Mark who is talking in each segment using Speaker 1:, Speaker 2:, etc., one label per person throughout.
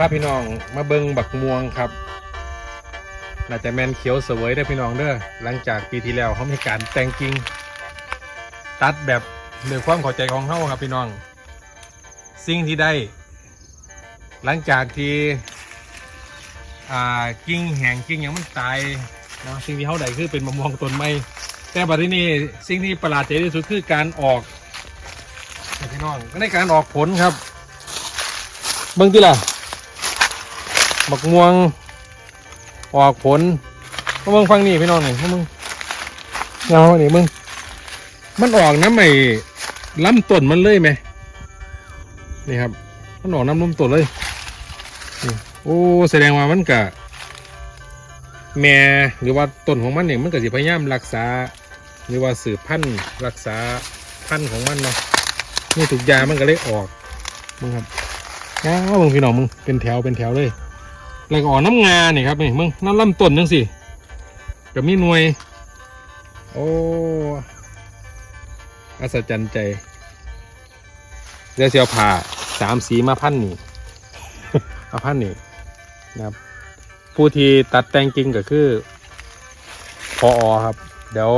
Speaker 1: พาพี่น้องมาเบิงบักม่วงครับน่าจะแมนเขียวเสวยได้พี่น้องเด้อหลังจากปีที่แล้วเขามีการแต่งกิ่งตัดแบบเนื้อความเข้าใจของเขาครับพี่น้อง สิ่งที่ได้ หลังจากที่กิ่งแห้งกิ่งยังมันตายนะสิ่งที่เขาได้คือเป็นมะม่วงต้นไม้แต่บัดนี้สิ่งที่ประหลาดใจที่สุดคือการออกพี่น้องก็ได้การออกผลครับเบิ่งที่ล่ะ บักม่วง ออกผลมาเบิ่งฟังนี่พี่น้องนี่มามึงเงานี่มึง มันออกน้ำไม่ล้ำต้นมันเลยไหมนี่ครับ มันออกน้ำล้ำต้นเลยโอ้แสดงว่ามันกะแม่หรือว่าต้นของมันเนี่ยมันก็สิพยายามรักษา หรือว่าสืบพันธุ์รักษาพันธุ์ของมันเนาะนี่ถูกยามันก็เลยออกมึงครับอ้าวมึงพี่น้องมึงเป็นแถวเป็นแถวเลย แล้วก็ออกน้ำงาเนี่ยครับนี่มึงน้ำลำต้นจังสิกับมีหน่วย โอ้อัศจรรย์ใจเดี๋ยวเสียวผ่าสามสีมาพันนี่มาพันนี่นะครับ ผู้ที่ตัดแต่งกิ่งก็คือพออครับ เดี๋ยว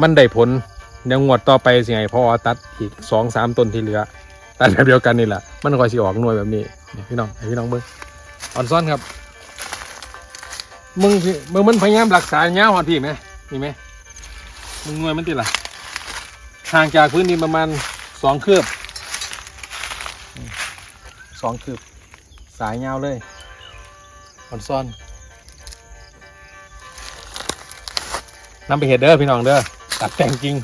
Speaker 1: มันได้ผลเดี๋ยวงวดต่อไปสิไงพออตัดอีกสองสามต้นที่เหลือตัดแบบเดียวกันนี่แหละมันคอยสิออกหน่วยแบบนี้พี่น้องให้พี่น้องเบิ้ง อ่อนซ้อนครับ มึงสิมึงมันพยายามรักษาเงาหอดพี่ไหมนี่ไหมมึงหน่วยมันติดละห่างจากพื้นดินประมาณสองคืบสองคืบ สายเงาเลยอ่อนซ้อนนำไปเห็ดเด้อพี่น้องเด้อตัดแต่งจริง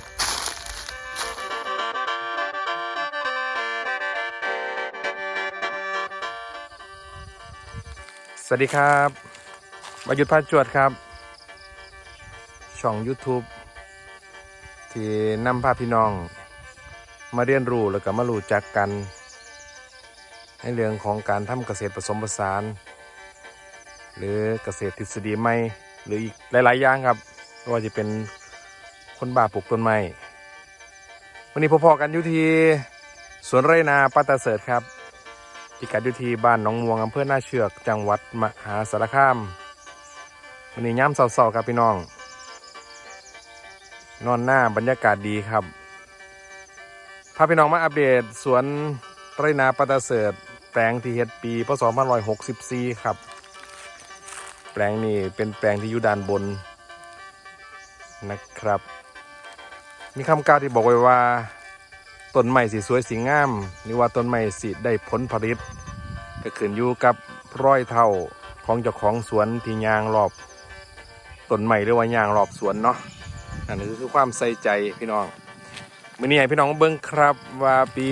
Speaker 1: วัสดีครับมายุทธพาจวดครับ ช่อง YouTube ที่นำพาพี่น้อง มาเรียนรู้แล้วก็มารู้จักกัน ในเรื่องของการทำเกษตรผสมผสาน หรือเกษตรทฤษฎีใหม่หรืออีกหลาย ๆ อย่างครับไม่ว่าจะเป็นคนบ้าปลูกต้นไม้วันนี้พอๆกันอยู่ที่สวนไรนาปาตาเสิร์ตครับ พิกัดอยู่ที่บ้านหนองม่วงอำเภอหน้าเชือกจังหวัดมหาสารคามวันนี้ย้ำเศร้าๆครับพี่น้อง นอนหน้าบรรยากาศดีครับพาพี่น้องมาอัปเดตสวนไรนาปตาเสิร์แปลงที่เฮ็ดปีพศ2564 ครับ แปลงนี้เป็นแปลงที่อยู่ด้านบนนะครับ มีคำกล่าวที่บอกไว้ว่า ต้นไม้สีสวยสีงาม หรือว่าต้นไม้สีได้ผลผลิต ก็ขึ้นอยู่กับร้อยเท่าของเจ้าของสวนที่ยางรอบต้นไม้หรือว่ายางรอบสวนเนาะนั่นก็คือความใส่ใจพี่น้องมื่อนี้ให้พี่น้องเบิ่งครับว่าปี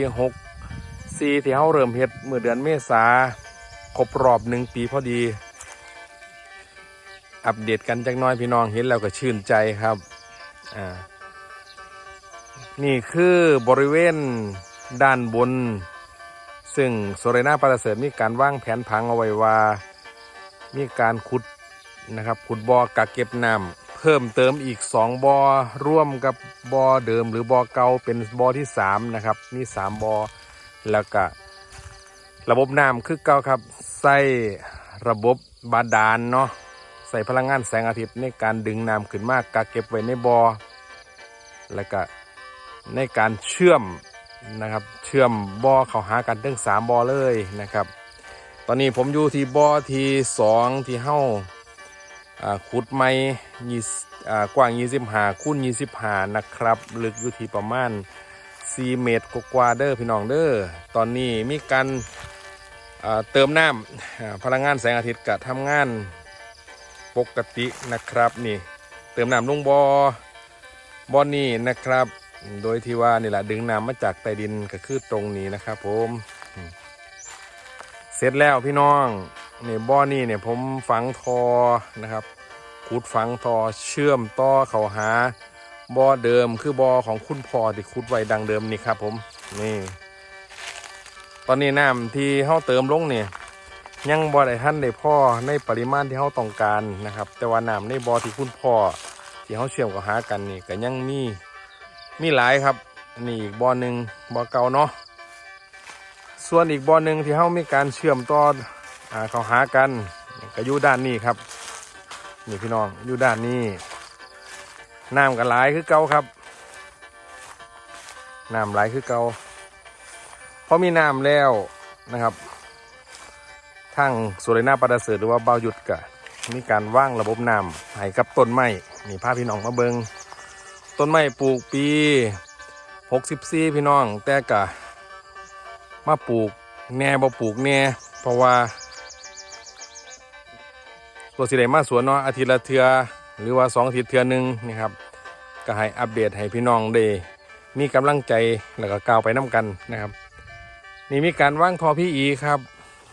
Speaker 1: 6 4ที่เฮาเริ่มเฮ็ดเมื่อเดือนเมษาครบรอบหนึ่งปีพอดี อัปเดตกันจักหน้อยพี่น้องเห็นแล้วก็ชื่นใจครับอ่า นี่คือบริเวณด้านบน ซึ่งโซเรนาปราเสริฐมีการวางแผนผังเอาไว้ว่า มีการขุดนะครับขุดบ่อกักเก็บน้ำเพิ่มเติมอีก 2บ่อร่วมกับบ่อเดิมหรือบ่อเก่าเป็นบ่อที่3นะครับมี3บ่อแล้วก็ระบบน้ำคือเก่าครับใส่ระบบบาดาลเนาะใส่พลังงานแสงอาทิตย์ในการดึงน้ำขึ้นมากักเก็บไว้ในบ่อแล้วก็ ในการเชื่อมนะครับ เชื่อมบ่อเข้าหากันทั้งสามบ่อเลยนะครับ ตอนนี้ผมอยู่ที่บ่อที่สองที่เฮ้าขุดไม้ยี่อ่ากว้าง 25คูณ25 นะครับ ลึกอยู่ที่ประมาณ 4 เมตรกว่าเด้อพี่น้องเด้อตอนนี้มีการเติมน้ำพลังงานแสงอาทิตย์กะทำงานปกตินะครับนี่ เติมน้ำลงบ่อบ่อนี้นะครับ โดยที่ว่านี่แหละดึงน้ำมาจากใต้ดินก็คือตรงนี้นะครับผมเสร็จแล้วพี่น้องนี่บ่อนี่เนี่ยผมฝังทอนะครับขุดฝังทอเชื่อมต่อเขาหาบ่อเดิมคือบ่อของคุณพ่อที่ขุดไว้ดังเดิมนี่ครับผมนี่ ตอนนี้น้ำที่เฮาเติมลงเนี่ยยังบ่อได้ท่านได้พ่อในปริมาณที่เฮาต้องการนะครับ แต่ว่าน้ำในบ่อที่คุณพ่อที่เฮาเชื่อมเข้าหากันนี่ก็ยังมี มีหลายครับอันนี้อีกบ่อหนึ่งบ่อเก่าเนาะส่วนอีกบ่อหนึ่งที่เฮามีการเชื่อมต่ออ่าเขาหากันก็อยู่ด้านนี้ครับนี่พี่น้องอยู่ด้านนี้น้ำกันหลายคือเก่าครับน้ำไหลายคือเก่าพอมีน้ำแล้วนะครับทางสุรินาปราเสริฐหรือว่าเบาหยุดกะมีการว่างระบบน้ำให้กับต้นไม้นี่พาพี่น้องมาเบิง ต้นไม้ปลูกปี64พี่น้อง แต่กะมาปลูกแหน่บ่ปลูกแหน่เพราะว่าตัวสิได้มาสวนเนาะอาทิตย์ละเทือหรือว่าสองอาทิตย์เทือหนึ่งนี่ครับ ก็ให้อัปเดตให้พี่น้องได้มีกำลังใจแล้วก็ก้าวไปน้ากันนะครับ นี่มีการว่างทอพี่อีครับ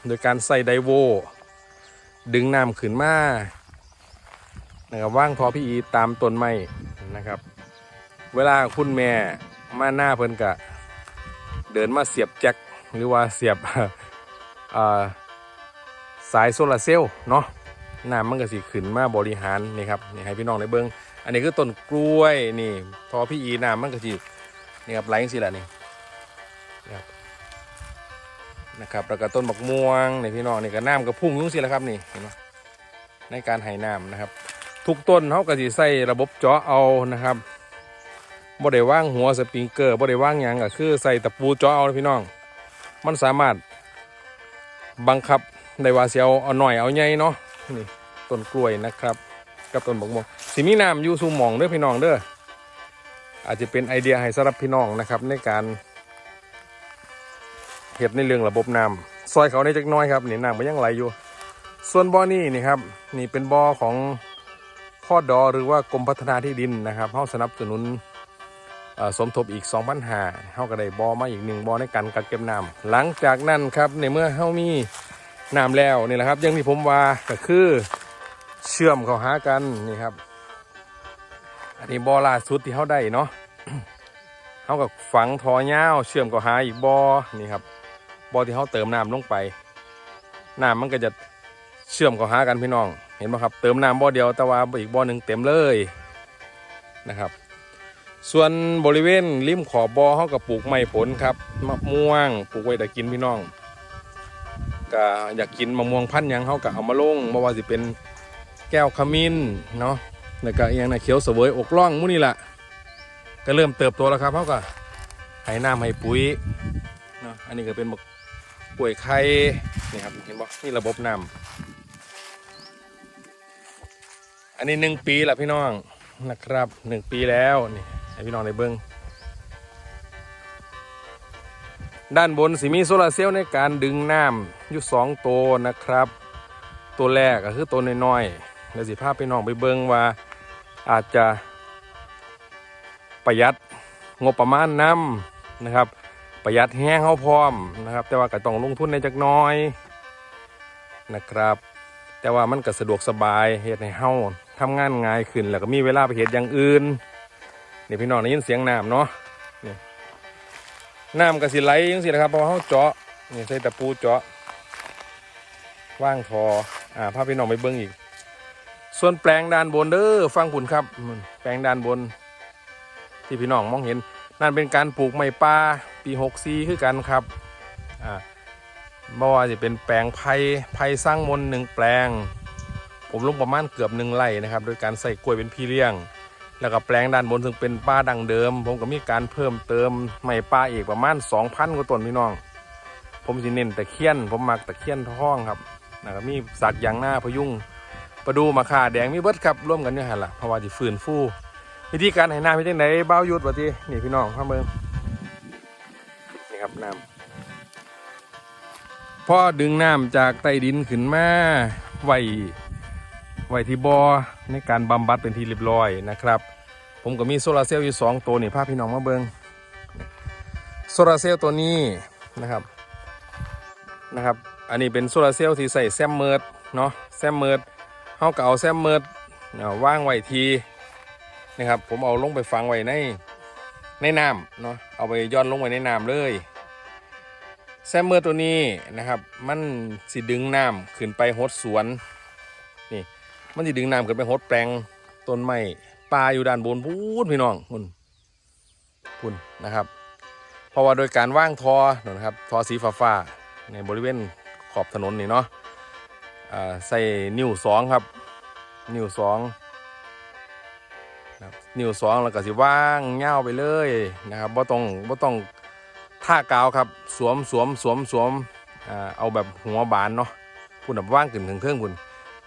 Speaker 1: โดยการใส่ไดโว ดึงน้ำขึ้นมานะครับว่างทอพี่อีตามต้นไม้นะครับ เวลาคุณแม่มาหน้าเพิ่นกะเดินมาเสียบแจ็คหรือว่าเสียบาสายโซลาร์เซลล์เนาะน้ำมันก็สิขึ้นมาบริหารนี่ครับนี่ให้พี่น้องได้เบิ้งอันนี้คือต้นกล้วยนี่พอพี่อีน้ำมันก็สินี่ครับไหลสิแหละนี่นะครับนะครับแล้วก็ต้นบักม่วงนี่พี่น้องนี่ก็น้ำก็พุ่งยุ่งสิแหละครับนี่เห็นไหมในการให้น้ำนะครับ ทุกต้นเขาก็สิใส่ระบบเจาะเอานะครับ บ่ได้ว่างหัวสปริงเกอร์บ่ได้ว่างหยังก็คือใส่ตะปูจาะเอาพี่น้อง มันสามารถบังคับได้ว่าเสียวเอาหน่อยเอาใหญ่เนาะนี่ต้นกล้วยนะครับกับต้นบกม่วงสิมีน้ำอยู่สูหมองเด้อพี่น้องเด้ออาจจะเป็นไอเดียให้สำหรับพี่น้องนะครับ ในการเห็ดในเรื่องระบบน้ำซอยเขาในจักน้อยครับนี่น้ำมันยังไหลอยู่ ส่วนบ่อนี่นี่ครับนี่เป็นบ่อของพ่อดอหรือว่ากรมพัฒนาที่ดินนะครับเขาสนับสนุน สมทบอีก2 0 0 5เขาก็ได้บ่อมาอีกหนึ่งบ่อในการกักเก็บน้ำหลังจากนั้นครับในเมื่อเขามีน้ำแล้วนี่แหละครับยังที่ผมว่าก็คือเชื่อมเข้าหากันนี่ครับ อันนี้บอล่าสุดที่เขาได้เนาะเขากับฝังทอยาวเชื่อมเข้าหาอีกบอนี่ครับบอที่เขาเติมน้ำลงไปน้ำมันก็จะเชื่อมเข้าหากันพี่น้อง เห็นไหมครับ เติมน้ำบอเดียวแต่ว่าอีกบอหนึ่งเต็มเลยนะครับ ส่วนบริเวณริมขอบบอเขากับปลูกไม้ผลครับมะม่วงปลูกไว้แต่กินพี่น้องก็อยากกินมะม่วงพันธุ์ยังเขาก็เอามาลงบ่ว่าสิเป็นแก้วขมิ้นเนาะแล้วก็อหยังนะเขียวเสวยอกล่องมู่นี่แหละก็เริ่มเติบโตแล้วครับเขาก็ให้น้ำให้ปุ๋ยเนาะอันนี้ก็เป็นบักป่วยไข่นี่ครับเห็นบ่นี่ระบบน้ำอันนี้หนึ่งปีละพี่น้องนะครับหนึ่งปีแล้วนี่ ให้พี่น้องได้เบิ้งด้านบนสิมีโซลาร์เซลล์ในการดึงน้ำอยู่สองตัวนะครับ ตัวแรกก็คือตัวน้อยๆแล้วสิภาพไปน้องไปเบิ่งว่าอาจจะประหยัดงบประมาณน้ำนะครับ ประหยัดแห้งเขาพร้อมนะครับ แต่ว่าก็ต้องลงทุนในจักน้อยนะครับ แต่ว่ามันก็สะดวกสบายเฮ็ดให้เฮาทำงานง่ายขึ้น แล้วก็มีเวลาไปเฮ็ดอย่างอื่น นี่พี่น้องได้ยินเสียงน้ำเนาะน้ำก็สิไหลจังสินะครับเพราะเขาเจาะนี่ใส่ตะปูเจาะว่างทออ่าพาพี่น้องไปเบิ้งอีก ส่วนแปลงด้านบนเด้อฟังผุนครับ แปลงด้านบน ที่พี่น้องมองเห็น นั่นเป็นการปลูกไม้ป่าปีหกซีคือกันครับอ่าบ่ว่าจะเป็นแปลงไผ่ไผ่สร้างมนหนึ่งแปลง ผมลงประมาณเกือบหนึ่งไร่นะครับ โดยการใส่กล้วยเป็นพี่เลี้ยง แล้วก็แปลงด้านบนซึ่งเป็นป่าดังเดิม ผมก็มีการเพิ่มเติมไม้ป่าอีกประมาณ2,000กว่าต้นพี่น้อง ผมสิเน้นตะเคียน ผมมักตะเคียนทองครับแล้วก็มีสักยางหน้าพยุงประดูมะข่าแดงมีเบิดครับร่วมกันเนี่ยหันละเพราะว่าจะฟื้นฟูวิธีการให้น้ำเป็นจังไดเบ้าหยุดว่ทีนี่พี่น้องข้าเบิ่งนี่ครับน้ำพ่อดึงน้ำจากใต้ดินขึ้นมาไว้ ไว้ที่บอ่อในการบำบัดเป็นที่เรียบร้อยนะครับ ผมก็มีโซลาเซลล์อยู่สองตัวนี่พาพพี่น้องมาเบิงโซลาเซลล์ตัวนี้นะครับนะครับอันนี้เป็นโซลาเซลล์ที่ใส่แซมเมิร์ดเนาะแซมเมิร์ดเขาก็เอาแซมเมิร์ดว่างไว้ทีนะครับผมเอาลงไปฝังไว้ในในน้ำเนาะเอาไปย้อนลงไว้ในน้ำเลยแซมเมิร์ดตัวนี้นะครับ มันสิดึงน้ำขึ้นไปหดสวนนี่ มันจะดึงน้ำขึ้นไปหดแปลงต้นไม้ปลาอยู่ด้านบนพูนพี่น้องพุ่นพุ่นะครับ เพราะว่าโดยการว่างทอนะครับทอสีฟ้าฟาในบริเวณขอบถนนนี่เนาะใส่นิ้วสองครับ นิ้วสองนิ้วสองแล้วก็สิว่างเง่าไปเลยนะครับบ่ต้องบ่ต้องท่ากาวครับ สวมสวมสวมสวมเอาแบบหัวบานเนาะพุ่นแบบว่างขึ้นถึงเครื่องพุ่น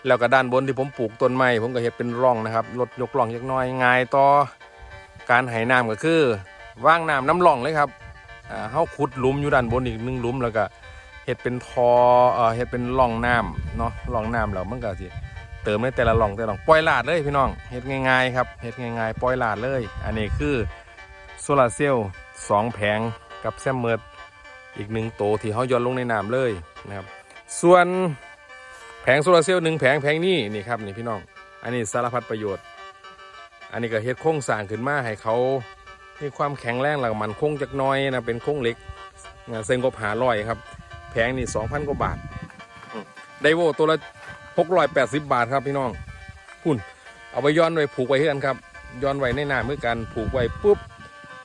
Speaker 1: แล้วก็ด้านบนที่ผมปลูกต้นไม้ผมก็เฮ็ดเป็นร่องนะครับลดยกร่องเล็กน้อยง่ายต่อการไหน้ำก็คือว่างน้ำน้ำร่องเลยครับอ่าเฮาขุดหลุมอยู่ด้านบนอีกหนึ่งหลุมแล้วก็เฮ็ดเป็นทอเอ่อเฮ็ดเป็นร่องน้ำเนาะร่องน้ำแล้วมันก็สิเติมในแต่ละหล่องแต่ละหล่องปล่อยลาดเลยพี่น้องเฮ็ดง่ายๆครับเฮ็ดง่ายๆปล่อยลาดเลย อันนี้คือโซลาร์เซลล์สองแผงกับแซมเมิร์ดอีกหนึ่งโตที่เขาย้อนลงในน้ำเลยนะครับส่วน แผงโซลาร์เซลล์หนึ่งแผงแผงนี้นี่ครับนี่พี่น้อง อันนี้สารพัดประโยชน์ อันนี้ก็เฮ็ดโครงสร้างขึ้นมาให้เขามีความแข็งแรงหลักมันโค้งจักน้อยนะเป็นโครงเหล็กเส้นกบหาร้อยครับแผงนี่สองพันกว่าบาทไดโวตัวละหกร้อยแปดสิบบาทครับพี่น้องพุ่นเอาไปย้อนไว้ผูกไว้เพื่อนครับย้อนไว้ในหน้าเมื่อกันผูกไว้ปุ๊บ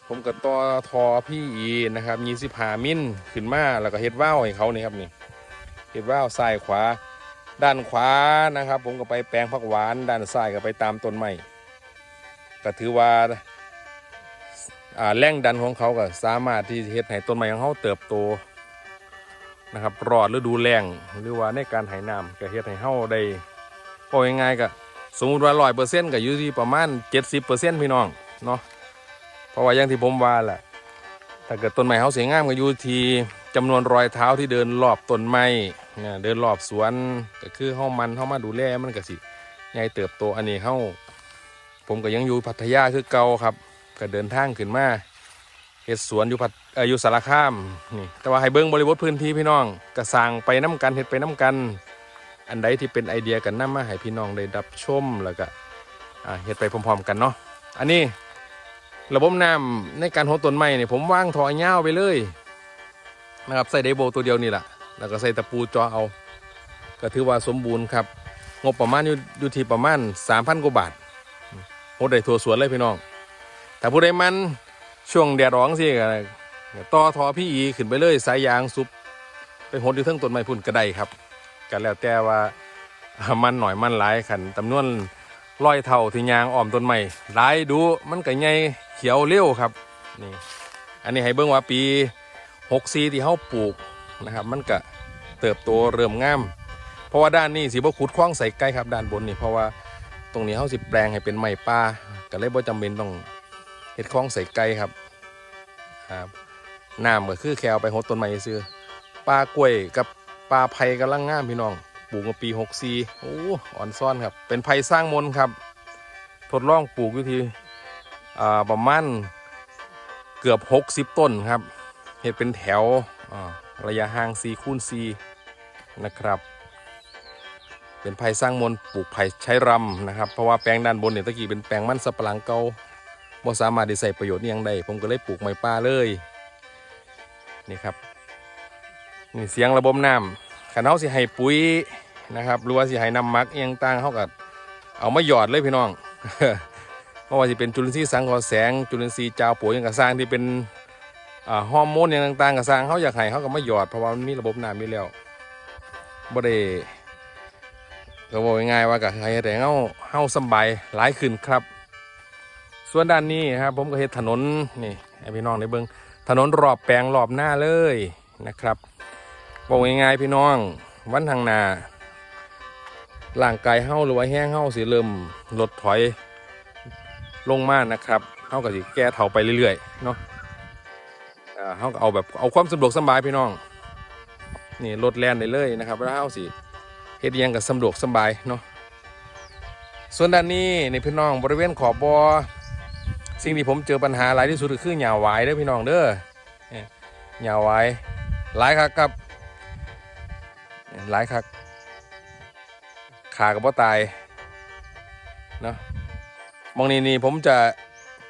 Speaker 1: ผมก็ต่อทอพี่อีนะครับยี่สิบหามิลขึ้นมาแล้วก็เฮ็ดว่าวให้เขานี่ครับนี่เฮ็ดว่าวซ้ายขวา ด้านขวานะครับ ผมก็ไปแปลงผักหวาน ด้านซ้ายก็ไปตามต้นไม้ก็ถือว่าแรงดันของเขาก็สามารถที่เฮ็ดให้ต้นไม้ของเขาเติบโตนะครับรอดฤดูแล้งหรือว่าในการไหน้ำก็เฮ็ดให้เฮาได้พอง่ายๆก็สมมติว่าร้อยเปอร์เซ็นต์ก็อยู่ที่ประมาณเจ็ดสิบเปอร์เซ็นต์พี่น้องเนาะเพราะว่าอย่างที่ผมว่าแหละถ้าเกิดต้นไม้เฮาสวยงามก็อยู่ที่จำนวนรอยเท้าที่เดินรอบต้นไม้ เนี่ยเดินรอบสวนก็คือเฮามันเฮามาดูแลมันก็สิใหญ่เติบโตอันนี้เฮาผมก็ยังอยู่พัทยาคือเก่าครับ ก็เดินทางขึ้นมาเฮ็ดสวนอยู่พัดอยู่สารคามนี่แต่ว่าให้เบิ่งบริบทพื้นที่พี่น้องกระสร้างไปน้กันเฮ็ดไปน้กัน อันใดที่เป็นไอเดียกันนำมาให้พี่น้องได้รับชมแล้วก็เฮ็ดไปพร้อมๆกันเนาะอันนี้ระบบน้ำในการโหดต้นไม้นี่ยผมว่างท่อยาวไปเลยนะครับใส่ไดโบตัวเดียวนี่แหละ แล้วก็ใส่ตะปูจอเอา ก็ถือว่าสมบูรณ์ครับ งบประมาณอยู่อยู่ที่ประมาณ3,000กว่าบาทโหดได้ทั่วสวนเลยพี่น้องแต่ผู้ใดมันช่วงแดดร้อนสิก็ต่อทอพี่อีขึ้นไปเลยสายยางซุปไปหดอยู่เทั้งต้นไม้พุ่นกระไดครับกันแล้วแต่ว่ามันหน่อยมันหลายขันจำนวนร้อยเท่าที่ยางอ้อมต้นไม้หลายดูมันก็ใหญ่เขียวเร็วครับนี่อันนี้ให้เบิ่งว่าปี6ซีที่เฮาปลูก นะครับ มันก็เติบโตเริ่มงาม เพราะว่าด้านนี้สิบ่ขุดคว้างใส่ใกล้ครับด้านบนนี่เพราะว่าตรงนี้เฮาสิแปลงให้เป็นไม้ป่าก็เลยบ่จำเป็นต้องเห็ดคลองใส่ไก่ครับครับน้ำก็คือแค่เอาไปหดต้นไม้ซื้อปลากล้วยกับปลาไผ่กำลังงามพี่น้องปลูกมาปี6ซีโอ้อ่อนซ่อนครับ เป็นไผ่สร้างมนครับ ทดลองปลูกอยู่ที่อ่าประมาณเกือบ 60 ต้นครับเห็ดเป็นแถวอ่า ระยะห่าง4คูณ4นะครับ เป็นไผ่สร้างมนต์ปลูกไผ่ใช้รำนะครับ เพราะว่าแปลงด้านบนเนี่ยตะกี้เป็นแปลงมันสับปะหลังเก่าบ่สามารถได้ใส่ประโยชน์ยังได้ผมก็เลยปลูกไม้ป่าเลยนี่ครับนี่เสียงระบบน้ำขันเฮาสิให้ปุ๋ยนะครับหรือว่าสิให้น้ำมักอิหยังต่างเฮาก็เอามาหยอดเลยพี่น้องเพราะว่าสิเป็นจุลินทรีย์สังเคราะห์แสงจุลินทรีย์จาวปุ๋ยอิหยังกระสร้างที่เป็น ฮอร์โมนอิหยังต่างๆกระสร้างเฮาอยากให้เฮาก็มาหยอดเพราะว่ามันมีระบบน้ำอยู่แล้วบ่ได้ก็บอกง่ายๆว่าก็ให้แต่เฮาเฮาสบายหลายขึ้นครับ ส่วนด้านนี้ครับผมก็เฮ็ดถนนนี่พี่น้องได้เบิงถนนรอบแปลงรอบหน้าเลยนะครับบอกง่ายๆพี่น้องวันทางนาร่างกายเฮาหรือว่าแห้งเฮาสิเริ่มลดถอยลงมากนะครับเฮาก็สิแก้เฒ่าไปเรื่อยๆเนาะ เฮาเอาแบบเอาความสะดวกสบายพี่น้องนี่รถแล่นได้เลยนะครับแล้วเฮาสิเฮ็ดยังก็สะดวกสบายเนาะส่วนด้านนี้ในพี่น้องบริเวณขอบบอสิ่งที่ผมเจอปัญหาหลายที่สุดก็คือหญ้าหวายเด้อพี่น้องเด้อเนี่ยาหวายหลายครับครับหลายครับขากับบ่ตายเนาะมองนี้นี่ผมจะ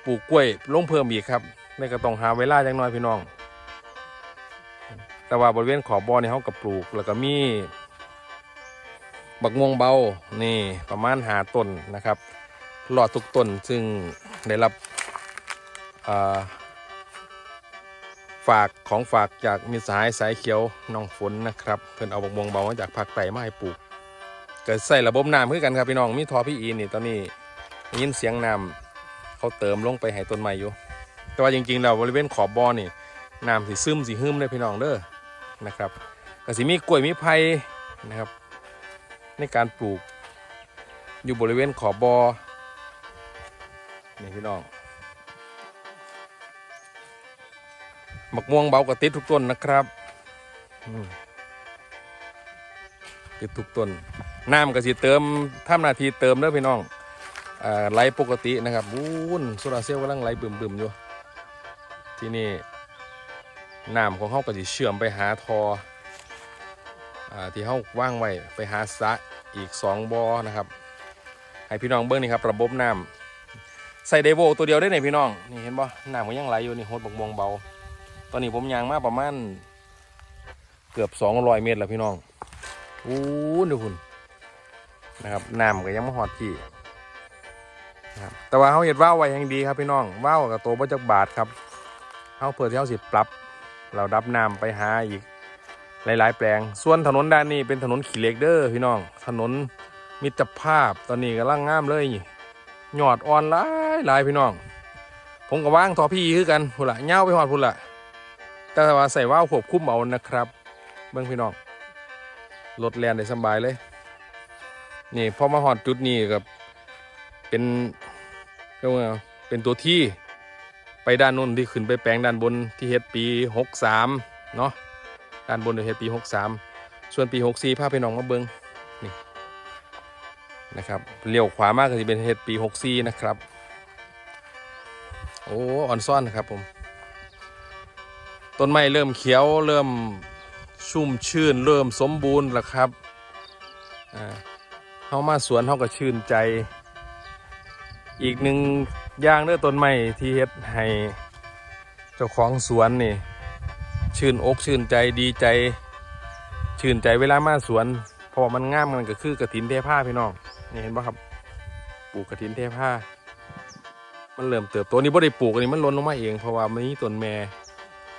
Speaker 1: ปลูกกล้วยลงเพิ่มอีกครับ ไม่ก็ต้องหาเวลาจังน้อยพี่น้อง แต่ว่าบริเวณขอบบอนี่เขากับปลูกแล้วก็มีบักม่วงเบา นี่ประมาณหาต้นนะครับ หลอดทุกต้นซึ่งได้รับาฝากของฝากจากมิสหายสายเขียวน้องฝนนะครับ เพิ่นเอาบักมวงเบามาจากภาคใต้มาให้ปลูกเกิดใส่ระบบน้ำคือกันครับพี่น้องมีทอพี่อีนี่ตอนนี้ยินเสียงน้ำเขาเติมลงไปให้ต้นไม้อยู่ แต่ว่าจริงๆแล้วบริเวณขอบบ่อนี่น้ำสิซึมสิหึมเลยพี่น้องเด้อนะครับก็สิมีกล้วยมีไผ่นะครับ ในการปลูก อยู่บริเวณขอบบอ่อนี่พี่น้องหมักม่วงเบากระติดทุกต้นนะครับติดทุกต้นน้ำก็สิเติมทำหน้าทีเติมเด้อพี่น้องอ่าไหลปกตินะครับวุ้นโซลาเซลล์กำลังไหลบึมๆอยู่ ที่นี่น้ำของเขาก็สิเชื่อมไปหาทออที่เขาว่างไว้ไปหาสะอีกสองบ่อนะครับ ให้พี่น้องเบิ้งนี่ครับระบบน้ำใส่ไดโวตัวเดียวได้ไหนพี่น้องนี่เห็นบ่น้ำก็ยังไหลอยู่นี่โฮดบกม่วงเบา ตอนนี้ผมยางมาประมาณเกือบ 200 เมตรแล้วพี่น้องอู้ดูคุณนะครับน้ำก็ยังไมาหอดที่นะครับแต่ว่าเขาเห็ดว่าวไว้ยังดีครับพี่น้องว่าวกับตัวบ่จักบาทครับ เขาเปิดที่เขาสิปรับ เราดับน้ำไปหาอีกหลาย ๆ แปลง ส่วนถนนด้านนี้เป็นถนนขี่เล็กเด้อพี่น้อง ถนนมิตรภาพตอนนี้กำลังงามเลยหยอดอ่อนหลายหลายพี่น้อง ผมก็ว่างทอพี่คือกันพุ่นละเง่าไปหอดพุ่นละแต่ว่าใส่ว่าวควบคุมเอานะครับ เบื้องพี่น้องรถแลนได้สบายเลย นี่พอมาหอดจุดนี้กับเป็นเรียกว่าเป็นตัวที่ ไปด้านนู้นที่ขึ้นไปแปลงด้านบนที่เฮ็ดปีหกสามเนาะด้านบนเฮ็ดปีหกสามส่วนปีหกสี่พาพี่น้องมาเบิ้งนี่นะครับเลี้ยวขวามากก็จะเป็นเฮดปี 6 4 นะครับ โอ้ออนซ่อนนะครับผม ต้นไม้เริ่มเขียวเริ่มชุ่มชื่น เริ่มสมบูรณ์แล้วครับอ่าเข้ามาสวนเขาก็ชื่นใจ อีกหนึ่ง ยางเด้อต้นไม้ที่เฮ็ดให้เจ้าของสวนนี่ ชื่นอกชื่นใจดีใจ ชื่นใจเวลามาสวนเพราะว่ามันงามมันก็คือกระถินเทผ้าพี่น้องนี่เห็นปะครับปลูกกระถินเทผ้ามันเริ่มเติบโตนี่บ่ได้ปลูกอันนี้มันล้นลงมาเองเพราะว่ามันมีต้นแม่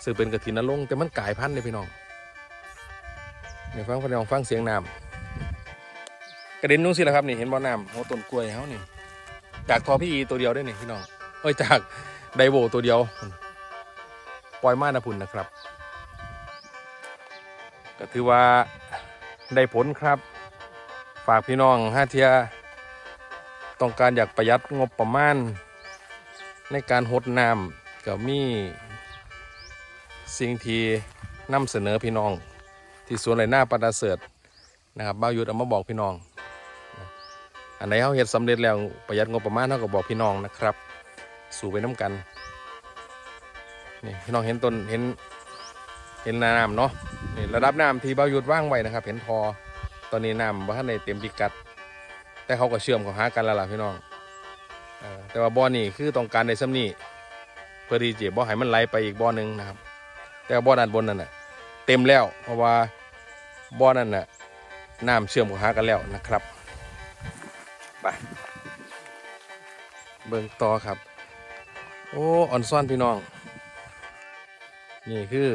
Speaker 1: ซึ่งเป็นกระถินนรงแต่มันกลายพันธุ์เลยพี่น้องเดี๋ยวฟังพี่น้องฟังเสียงน้ำกระเด็นนู้นสิละครับนี่เห็นบ่อน้ำโอ้ต้นกล้วยเขานี่ จากทอพี่อีตัวเดียวได้นี่พี่น้องเอ้ยจากไดโวตัวเดียว ปล่อยมานะพุ่นนะครับ ก็ถือว่าได้ผลครับ ฝากพี่น้องห้าเทียต้องการอยากประหยัดงบประมาณ ในการหดน้ำก็มีสิ่งที่นำเสนอพี่น้อง ที่สวนไรหน้าปราเสริฐนะครับบ้ายุทธเอามาบอกพี่น้อง อันไหนเขาเฮ็ดสำเร็จแล้วประหยัดงบประมาณเขาก็บอกพี่น้องนะครับ สู่ไปน้ำกันนี่พี่น้องเห็นต้นเห็นเห็นน้ำเนาะนี่ระดับน้ำที่บ้ายุทธว่างไว้นะครับ เห็นทอตอนนี้น้ำว่าในเต็มพิกัด แต่เขาก็เชื่อมเขาหากันแล้วล่ะพี่น้องแต่ว่าบ่อนี่คือต้องการในซ้ำนี่เพื่อที่จะบ่อให้มันไหลไปอีกบ่อหนึ่งนะครับ แต่บ่อด้านบนนั่นน่ะเต็มแล้วเพราะว่าบ่อนั่นน่ะน้ำเชื่อมเขาหากันแล้วนะครับ ไปเบิ่งต่อครับ โอ้อ่อนซ่อนพี่น้อง นี่คือ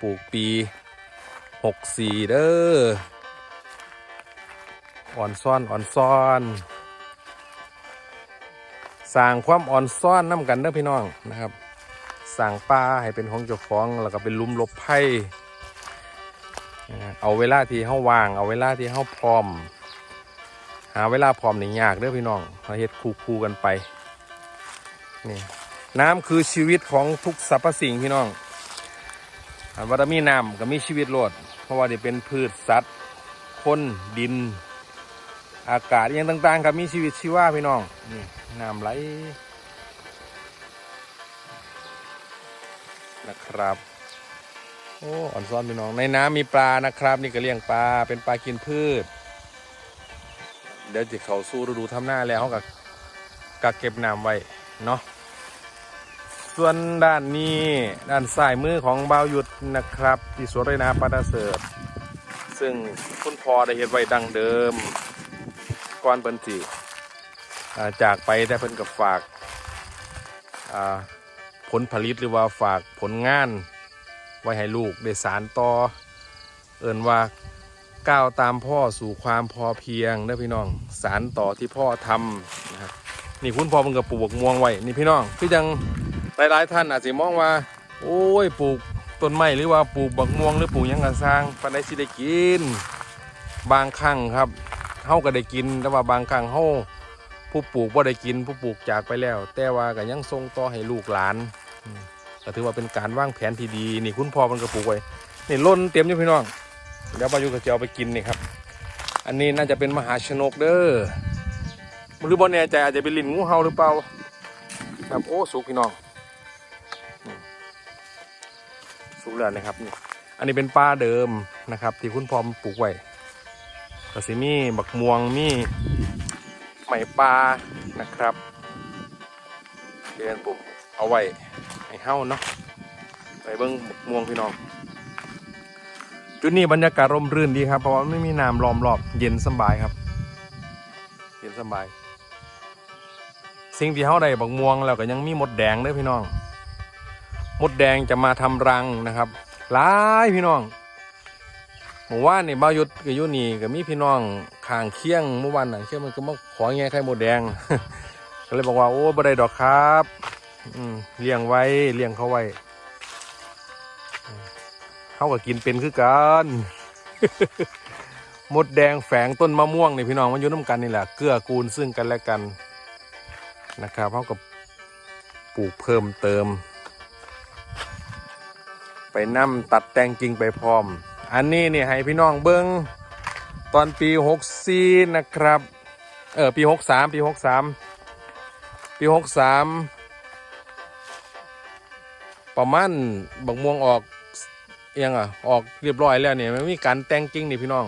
Speaker 1: ปลูกปีหกสี่เด้ออ่อนซ่อนอ่อนซ่อนสร้างความอ่อนซ่อนน้ำกันเด้อพี่น้องนะครับสร้างป่าให้เป็นของเจ้าของแล้วก็เป็นลุมลบภัยนะฮะเอาเวลาที่เฮาวาง เอาเวลาที่เฮาพร้อม หาเวลาพร้อมนี่ยากเด้อพี่น้องเราเฮ็ดคู่ๆกันไปนี่น้ำคือชีวิตของทุกสรรพสิ่งพี่น้องอันว่ามีน้ำก็มีชีวิตโลด เพราะว่าจะเป็นพืชสัตว์คนดิน อากาศอย่างต่างๆครับมีชีวิตชีวาพี่น้องนี่น้ำไหลนะครับ โอ้อ่อนซ้อนพี่น้องในน้ำมีปลานะครับ นี่ก็เลี้ยงปลาเป็นปลากินพืช ดี๋ยวจะเขาสู่ฤดูทำหน้าแล้วเขากับกักเก็บน้ำไว้เนาะส่วนด้านนี้ด้านซ้ายมือของบ่าวหยุดนะครับ ที่สวนไรนาปาดาเสิร์ฟซึ่งคุณพ่อได้เฮ็ดไว้ดังเดิมก่อนเพิ่นสิจากไปแต่เพิ่นกับฝากผลผลิตหรือว่าฝากผลงานไว้ให้ลูกได้สารต่อ เอินว่า ก้าวตามพ่อสู่ความพอเพียงเด้พี่น้องสารต่อที่พ่อทำนะครับนี่คุณพ่อมันก็ปลูกบักม่วงไว้นี่พี่น้องคือยังหลายๆท่านอาจจะมองว่า โอ้ยปลูกต้นไม้หรือว่าปลูกบักม่วงหรือปลูกยังกระสร้างปันไดสิได้กิน บางครั้งครับเฮาก็ได้กินแต่ว่าบางครั้งเฮาผู้ปลูกบ่ได้กิน ผู้ปลูกจากไปแล้ว แต่ว่าก็ยังส่งต่อให้ลูกหลานก็ถือว่าเป็นการวางแผนที่ดี นี่คุณพ่อมันก็ปลูกไว้นี่ล้นเต็มอยู่พี่น้อง เดี๋ยวปายุก็จะเอาไปกินนี่ครับ อันนี้น่าจะเป็นมหาชนกเด้อหรือบ่แน่ใจอาจจะเป็นลินงูเห่าหรือเปล่าครับโอ้สุกพี่น้องสุกแล้วนะครับนี่อันนี้เป็นป้าเดิมนะครับ ที่คุณพ่อปลูกไว้ก็สิมีบักม่วงมีไหมปลานะครับเรียนปลูกเอาไว้ให้เฮ้าเนาะไปเบิ้งบักม่วงพี่น้อง จุดนี้บรรยากาศร่มรื่นดีครับ เพราะว่าไม่มีน้ำล้อมรอบเย็นสบายครับ เย็นสบาย สิ่งที่เฮาได้บักม่วงแล้วก็ยังมีมดแดงด้วยพี่น้อง มดแดงจะมาทำรังนะครับหลายพี่น้องเมื่อวานนี่บ้าวยุทธกับยุนีก็มีพี่น้องขางเคียงเมื่อวานน่ะเคียงมันก็มาขอแง่ไข่มดแดงก็เลยบอกว่าโอ้บ่ได้ดอกครับ อืมเลี้ยงไว้เลี้ยงเขาไว้าก็กินเป็นคือกันมดแดงแฝงต้นมะม่วงนี่พี่น้องมันอยู่น้ำกันนี่แหละเกื้อกูลซึ่งกันและกันนะครับเขาก็ปลูกเพิ่มเติม ไปนั่มตัดแต่งจริงไปพร้อม อันนี้นี่ให้พี่น้องเบิ้งตอนปีหกสี่นะครับเออปีหกสามปีหกสามปีหกสามประมาณบักม่วงออก ยงอะออกเรียบร้อยแล้วเนี่ยมันมีการแต่งจริงนี่พี่น้อง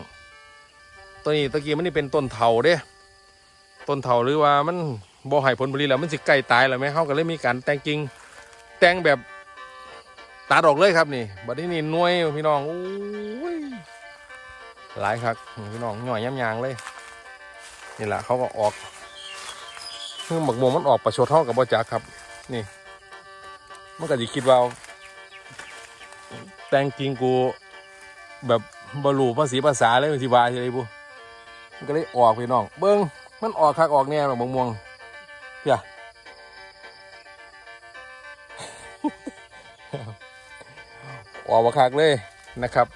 Speaker 1: ตัวนี้ตะกี้มันนี่เป็นต้นเถาเด้ต้นเถาหรือว่ามันบ่ให้ผลผลิตแล้วมันสิใกล้ตายแล้วไหมเขาก็เลยมีการแต่งจริงแต่งแบบตัดออกเลยครับนี่บัดนี้นี่น่วยพี่น้องโอ้ยหลายครับพี่น้องหน่อยย้ำยางเลยนี่แหละเขาก็ออกเพิ่งหมักม่วงมันออกประชดเท่ากับบ่จักครับ นี่มันก็จะคิดว่า แต่งกิงกูแบบบรูภาษีภาษาเลยมันสิบาใช่ไหมบุมันก็เลยออกพี่น้อง เบิ้งมันออกคักออกแน่หรอกมะม่วงเพี่ยออกมาคักเลยนะครับ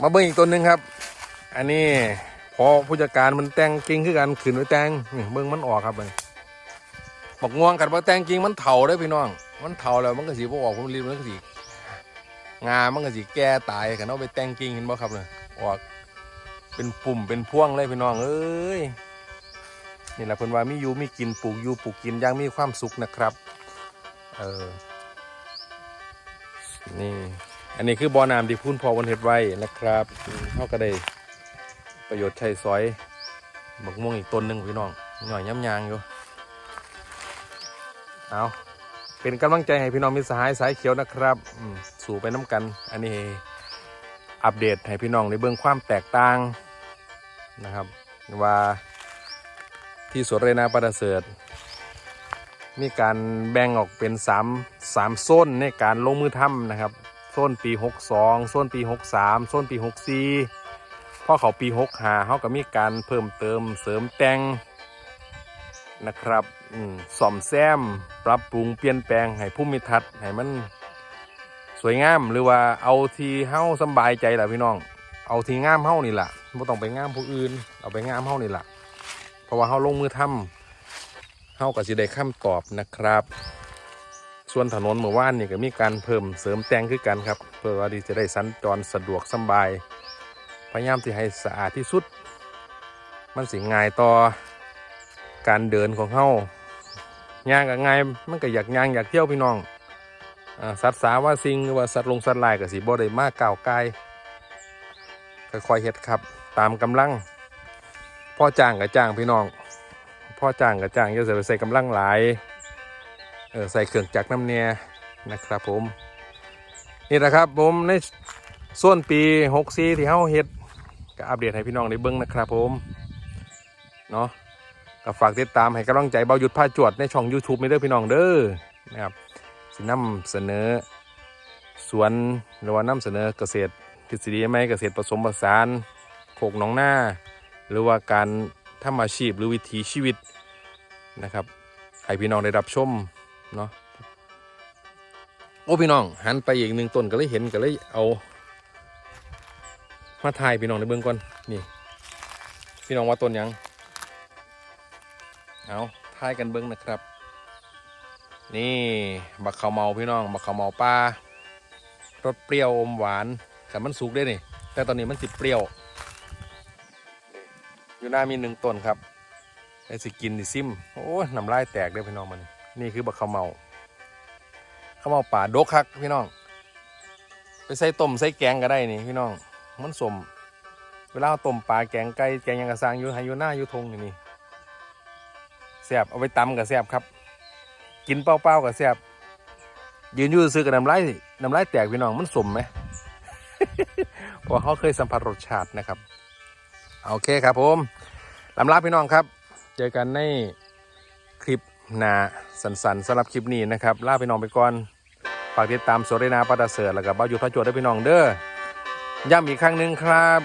Speaker 1: มาเบิ้งอีกตัวหนึ่งครับ อันนี้พอผู้จัดการมันแต่งจริงคือกันขืนไว้แต่งนี่เบิ้งมันออกครับเลยบอกง่วงกันว่าแต่งจริงมันเถาได้พี่น้อง มันเถาแล้วมันก็สีบออกผมรีบมันก็สี งามันก็สีแก่ตายกันเอาไปแต่งจริงเห็นบ่ครับเลยออกเป็นปุ่มเป็นพ่วงเลยพี่น้องเอ้ยนี่แหละเพิ่นว่ามีอยู่มีกินปลูกอยู่ปลูกกินอย่างมีความสุขนะครับเออนี่อันนี้คือบ่อน้ำที่พุ่นพอวันเห็ดไว้นะครับเขาก็ได้ประโยชน์ใช้ซอยบักม่วงอีกต้นหนึ่งพี่น้องหน่อยย้ำยางอยู่เอา เป็นกำลังใจให้พี่น้องมิตรสหายสายเขียวนะครับสู่ไปน้ำกัน อันนี้อัปเดตให้พี่น้องในเบื้องความแตกต่างนะครับ ว่าที่สวนเรนาประเสริฐมีการแบ่งออกเป็น 3 3โซนในการลงมือทำนะครับโซนปี 62โซนปี 63โซนปี 64พอเขาปี 65เขาก็มีการเพิ่มเติมเสริมแต่งนะครับ ซ่อมแซม ปรับปรุงเปลี่ยนแปลงให้ภูมิทัศน์ให้มันสวยงามหรือว่าเอาทีเฮ้าสบายใจแหละพี่น้อง เอาทีงามเฮ้านี่แหละไม่ต้องไปงามผู้อื่น เอาไปงามเฮ้านี่แหละเพราะว่าเฮ้าลงมือทำเฮ้าก็สิได้คำตอบนะครับ ส่วนถนนเมื่อวานนี่ก็มีการเพิ่มเสริมแต่งขึ้นกันครับ เพื่อว่าที่จะได้สัญจรสะดวกสบายพยายามที่ให้สะอาดที่สุด มันสิง่ายต่อการเดินของเฮ้า ย่างก็ง่ายมันก็อยากย่างอยากเที่ยวพี่น้องอ่าสัตว์สาว่าสิ่งหรือว่าสัตว์ลงสัตว์ลายก็สิบ่ได้มากก้าวไกลค่อยๆเฮ็ดครับ ตามกำลังพ่อจ้างก็จ้างพี่น้องพ่อจ้างกับจ้างอย่าใส่ไปใส่กำลังหลายเออใส่เครื่องจักรน้ำเนียนะครับผม นี่แหละครับผมในส่วนปี64ที่เฮาเฮ็ดก็อัปเดตให้พี่น้องได้เบิ่งนะครับผมเนาะ ก็ฝากติดตามให้กำลังใจเบาหยุดพาจวดในช่อง YouTube ไม่เด้อพี่น้องเด้อนะครับสินำเสนอสวนหรือว่านำเสนอเกษตรทฤษฎีใหม่เกษตรผสมผสานโคกหนองหน้า หรือว่าการทำอาชีพหรือวิถีชีวิตนะครับให้พี่น้องได้รับชมเนาะโอ้พี่น้องหันไปอีกหนึ่งต้นก็เลยเห็นก็เลยเอา มาถ่ายพี่น้องในเบื้องก่อนนี่ พี่น้องว่าต้นยัง เอาถ่ายกันเบิ้งนะครับ นี่บักขาวเมาพี่น้อง บักขาวเมาปลารสเปรี้ยวอมหวานแต่มันสุกได้นี่แต่ตอนนี้มันสิเปรี้ยว อยู่หน้ามีหนึ่งต้นครับไอ้สิกินดิซิมโอ้น้ำลายแตกได้พี่น้องมันนี่คือบักขาวเมาขาวเมาป่าดกคักพี่น้อง ไปใส่ต้มใส่แกงก็ได้นี่พี่น้องมันสมเวลาต้มปลาแกงไก่แกงยังกระซังอยู่ห้อยู่หน้าอยู่ทงนี่นี่ แซ่บเอาไปตำกับแซ่บครับ กินเปล่าๆกับแซ่บยืนอยู่ซื้อกับน้ำลายน้ำลายแตกพี่น้องมันสมไหมเพราะเขาเคยสัมผัสรสชาตินะครับโอเคครับผมลำลาพี่น้องครับ เจอกันในคลิปหนาสันๆสำหรับคลิปนี้นะครับลาพี่น้องไปก่อนฝากติดตามโซเรนาปาตาเสือแล้วก็บ้าอยู่พระโจทย์ด้พี่น้องเด้อย้ำอีกครั้งหนึ่งครับ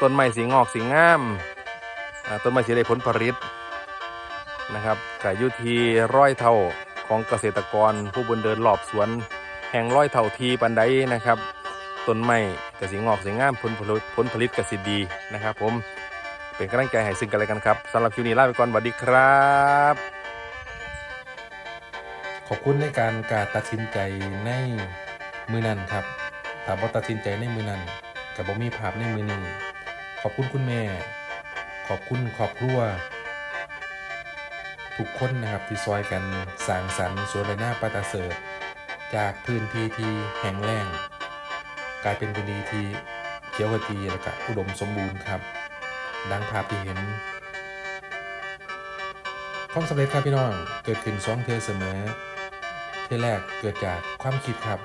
Speaker 1: ต้นไม้สีงอกสีงามต้นไม้สีได้ผลผลิต นะครับกับยุทีร้อยเท่าของเกษตรกรผู้บนเดินรอบสวน แห่งร้อยเท่าทีปันไดนะครับต้นไม้กระสีงอกสีงามผลผลิตผลผลิตกระสีดีนะครับ ผมเป็นกำลังใจให้ซึ่งกันและกันครับสำหรับคลิปนี้ลาไปก่อนสวัสดีครับ ขอบคุณในการการตัดสินใจในมือนั้นครับถามว่าตัดสินใจในมือนั้นกับบ่มีภาพในมือนี้ขอบคุณคุณแม่ ขอบคุณครอบครัว ทุกคนนะครับที่ซอยกันสร้างสรรค์สวนไรหน้าปาตาเสิร์ตจากพื้นที่ที่แห้งแล้งกลายเป็นพื้นที่ที่เขียวขจีและก็อุดมสมบูรณ์ครับ ดังภาพที่เห็นความสำเร็จครับพี่น้องเกิดขึ้นสองเทือเสมอ เทือแรกเกิดจากความคิดครับ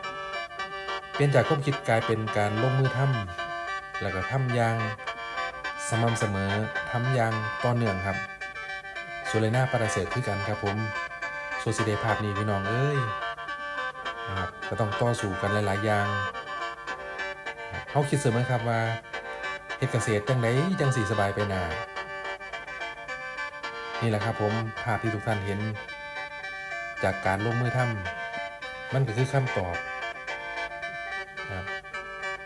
Speaker 1: เปลี่ยนจากความคิดกลายเป็นการลงมือทำแล้วก็ทำอย่างสม่ำเสมอทำอย่างต่อเนื่องครับ โซเลนาปาราเสริฐคือกันครับผมโซซิเดภาพนี้พี่น้องเอ้ยนะครับก็ต้องต่อสู้กันหลาย ๆ อย่างเขาคิดเสมอครับว่าเฮ็ดเกษตรจังไดจังสีสบายไปนานี่แหละครับผมภาพที่ทุกท่านเห็น จากการลงมือทำมันก็คือคำตอบครับ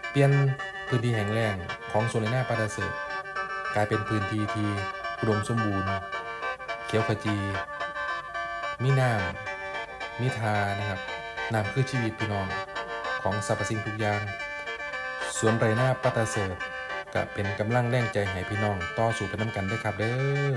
Speaker 1: เปลี่ยนพื้นที่แห่งแรงของโซเลนาปาตาเซกกลายเป็นพื้นที่ที่อุดมสมบูรณ์ ขียวขจี มีน้ำมีทานะครับน้ำคือชีวิตพี่น้องของสรรพสิ่งทุกอย่าง สวนไรหน้าปัตตาเสิร์ฟก็เป็นกำลังแรงใจให้พี่น้อง ต่อสู่ไปน้ำกันด้วยครับเด้อ